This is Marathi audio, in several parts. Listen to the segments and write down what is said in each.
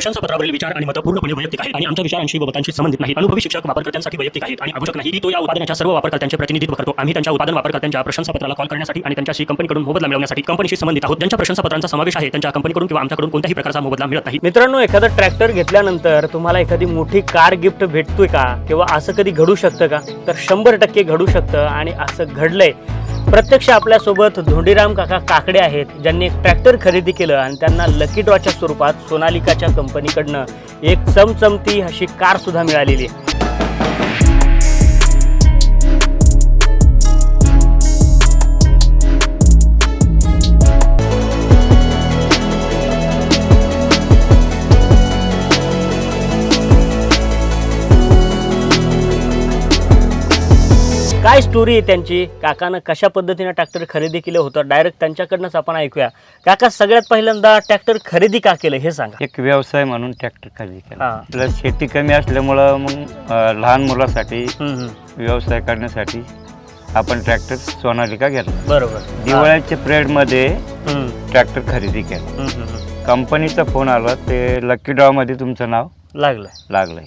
प्रशंसापत्रावरील विचार आणि मतं पूर्णपणे वैयक्तिक आहेत आणि आमच्या विचारांशी व मतांशी संबंधित नाही अनुभवी शिक्षक वापरकर्त्यांसाठी वैयक्तिक आहेत आणि आवश्यक नाही. की तो या उत्पादनाच्या सर्व वापरकर्त्यांचे प्रतिनिधित्व करतो. आम्ही त्यांच्या उत्पादन वापरकर्त्यांच्या प्रशंसापत्राला कॉल करण्यासाठी आणि त्यांच्याशी कंपनीकडून मोबदला मिळवण्यासाठी कंपनीशी संबंधित आहोत. ज्यांच्या प्रशंसापत्रांचा समावेश आहे त्यांच्या कंपनीकडून किंवा आमच्याकडून कोणत्याही प्रकारचा मोबदला मिळत नाही. मित्रांनो एखादा ट्रॅक्टर घेतल्यानंतर तुम्हाला एखादी मोठी कार गिफ्ट भेटतोय का? किंवा असं कधी घडू शकतं का? तर शंभर टक्के घडू शकतं आणि असं घडलंय. प्रत्यक्ष आपल्यासोबत धोंडीराम काका काकडे आहेत ज्यांनी एक ट्रॅक्टर खरेदी केलं आणि त्यांना लकी ड्रॉच्या स्वरूपात सोनालिकाच्या कंपनीकडनं एक चमचमती अशी कार सुद्धा मिळालेली आहे. काय स्टोरी आहे त्यांची? काकानं कशा पद्धतीनं ट्रॅक्टर खरेदी केलं होतं? डायरेक्ट त्यांच्याकडनंच आपण ऐकूया. काका सगळ्यात पहिल्यांदा ट्रॅक्टर खरेदी का केलं हे सांगा. एक व्यवसाय म्हणून ट्रॅक्टर खरेदी केला. हा. शेती कमी असल्यामुळं मग अं, लहान मुलासाठी हम्म, हम्म. व्यवसाय करण्यासाठी आपण ट्रॅक्टर सोनालिका घेतला. बरोबर. दिवाळीच्या पिरियडमध्ये हम्म, ट्रॅक्टर खरेदी केला. हम्म, हम्म, हम्म. कंपनीचा फोन आला ते लकी ड्रॉमध्ये तुमचं नाव लागलं लागलंय.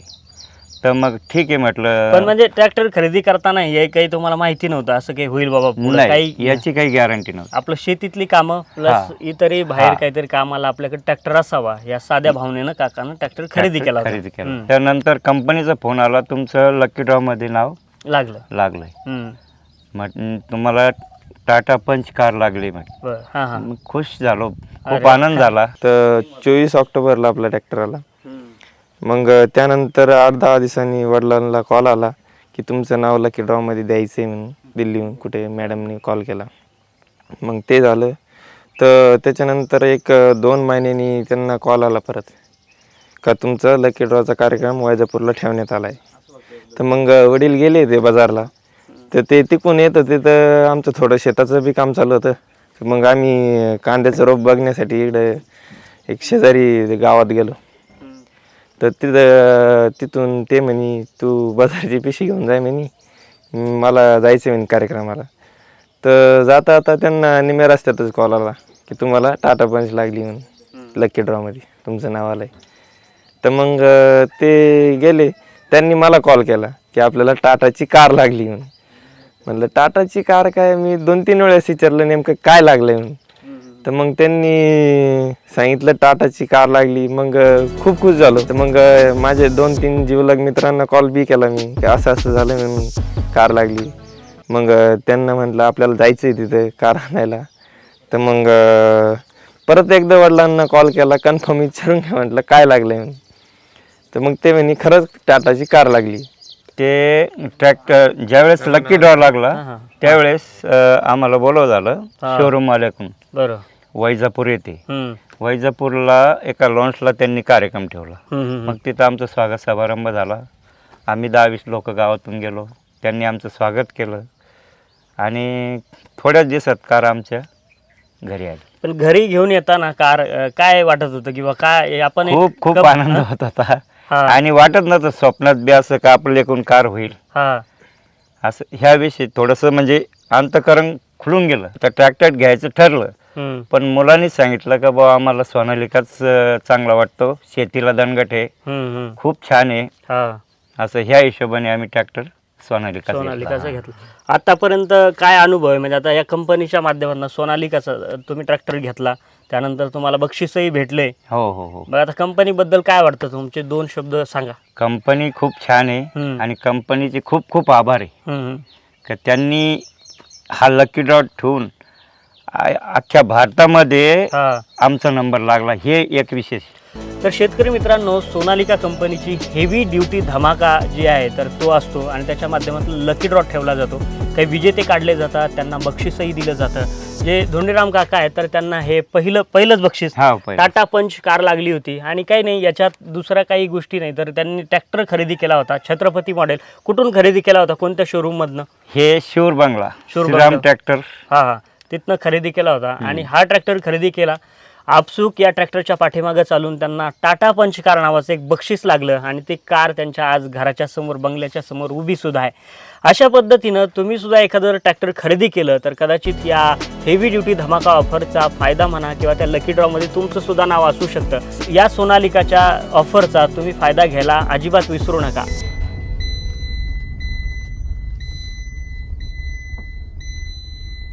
तर मग ठीक आहे पण म्हटलं म्हणजे ट्रॅक्टर खरेदी करताना हे काही तुम्हाला माहिती नव्हतं असं काही होईल बाबा पुढं नाही काही याची काही गॅरंटी नव्हती आपलं शेतीतली कामं प्लस हा. इतरही बाहेर हा. काहीतरी कामाला आपल्याकडे ट्रॅक्टर असावा या साध्या भावनेनं काकानं ट्रॅक्टर खरेदी ट्रॅक्टर केला होता. खरेदी केला हम्म. त्यानंतर कंपनीचा फोन आला तुमचं लकी ड्रॉमध्ये नाव लागलं लागलंय हम्म. म्हट तुम्हाला टाटा पंच कार लागली बरं हां हां मग खुश झालो खूप अरे. आनंद झाला तर चोवीस ऑक्टोबरला आपला ट्रॅक्टर आला. मग त्यानंतर आठ दहा दिवसांनी वडिलांना कॉल आला की तुमचं नाव लकी ड्रॉमध्ये द्यायचं आहे म्हणून दिल्लीहून कुठे मॅडमने कॉल केला. मग ते झालं. तर त्याच्यानंतर एक दोन महिन्यांनी त्यांना कॉल आला परत. का तुमचं लकी ड्रॉचा कार्यक्रम वैजापूरला ठेवण्यात आला आहे तर मग वडील गेले ते बाजारला. तर ते तिकून येत होते तर आमचं थोडं शेताचं बी काम चालू होतं. तर मग आम्ही कांद्याचं रोप बघण्यासाठी इकडे एक शेजारी गावात गेलो. तर तिथं तिथून ते म्हणे तू बाजारची पिशी घेऊन जाय म्हणे. मला जायचं म्हणे कार्यक्रमाला. तर जाता आता त्यांना निम्या रस्त्यातच कॉल आला की तुम्हाला टाटा पंच लागली म्हणून लकी ड्रॉमध्ये तुमचं नाव आलं आहे तर मग ते गेले. त्यांनी मला कॉल केला की आपल्याला टाटाची कार लागली म्हणून म्हणलं टाटाची कार काय? मी दोन तीन वेळेस विचारलं नेमकं काय लागलंय म्हणून तर मग त्यांनी सांगितलं टाटाची कार लागली. मग खूप खुश झालो. तर मग माझे दोन तीन जीवलग मित्रांना कॉल बी केला मी की असं असं झालं म्हणून कार लागली. मग त्यांना म्हटलं आपल्याला जायचं आहे तिथे कार आणायला. तर मग परत एकदा वडिलांना कॉल केला कन्फर्म विचारून घ्या म्हटलं काय लागलंय म्हणून? तर मग ते म्हणे खरंच टाटाची कार लागली. ते ट्रॅक्टर ज्यावेळेस लकी ड्रॉ लागला. त्यावेळेस अं, आम्हाला बोलव झालं. शोरूम वाल्याकडून बरं. वैजापूर हम्म. वैजापूरला एका लॉन्चला त्यांनी कार्यक्रम ठेवला. मग तिथं आमचं स्वागत समारंभ झाला. आम्ही दहा वीस लोक गावातून गेलो. त्यांनी आमचं स्वागत केलं. आणि थोड्याच दिवसात कार आमच्या घरी आली. पण घरी घेऊन येताना कार अं, काय वाटत होतं किंवा काय आपण एक खूप खूप कप- आनंद होत होता. हा. आणि वाटत नव्हतं स्वप्नात बी असं का आपलं एकूण कार होईल. हा. असं ह्याविषयी थोडंसं म्हणजे अंतकरण खुलून गेलं. तर ट्रॅक्टर घ्यायचं ठरलं. पण मुलांनीच सांगितलं का बाबा आम्हाला सोनालिकाच चांगला वाटतो. शेतीला दणगट आहे. खूप छान आहे. असं ह्या हिशोबाने आम्ही ट्रॅक्टर सोनालिका सोनालिकाचा घेतला. आतापर्यंत काय अनुभव आहे? म्हणजे आता या कंपनीच्या माध्यमातून सोनालिकाचा तुम्ही ट्रॅक्टर घेतला. त्यानंतर तुम्हाला बक्षीसही भेटले. हो हो हो. मग आता कंपनीबद्दल काय वाटतं तुमचे? दोन शब्द सांगा. कंपनी खूप छान आहे. आणि कंपनीचे खूप खूप आभार आहे. का त्यांनी हा लकी ड्रॉट ठेवून अख्ख्या भारतामध्ये हा. आमचा नंबर लागला. हे एक विशेष. तर शेतकरी मित्रांनो सोनालिका कंपनीची हेवी ड्युटी धमाका जी आहे तर तो असतो आणि त्याच्या माध्यमातून लकी ड्रॉ ठेवला जातो. काही विजेते काढले जातात त्यांना बक्षीसही दिलं जातं. जे धोंडीराम काका आहेत तर त्यांना हे पहिलं पहिलंच बक्षीस. हा पहिलं. टाटा पंच कार लागली होती. आणि काही नाही याच्यात दुसऱ्या काही गोष्टी नाही तर त्यांनी ट्रॅक्टर खरेदी केला होता छत्रपती मॉडेल कुठून खरेदी केला होता कोणत्या शोरूममधनं हे शिवर बंगला श्रीराम बंगला. ट्रॅक्टर हा हा. तिथनं खरेदी केला होता. आणि हा ट्रॅक्टर खरेदी केला. आपसूक या ट्रॅक्टरच्या पाठीमागं चालून त्यांना टाटा पंच कार नावाचं एक बक्षीस लागलं आणि ते कार त्यांच्या आज घराच्या समोर बंगल्याच्या समोर उभी सुद्धा आहे. अशा पद्धतीनं तुम्ही सुद्धा एखादं ट्रॅक्टर खरेदी केलं तर कदाचित या हेवी ड्युटी धमाका ऑफरचा फायदा म्हणा किंवा त्या लकी ड्रॉमध्ये तुमचं सुद्धा नाव असू शकतं. या सोनालिकाच्या ऑफरचा तुम्ही फायदा घ्यायला अजिबात विसरू नका.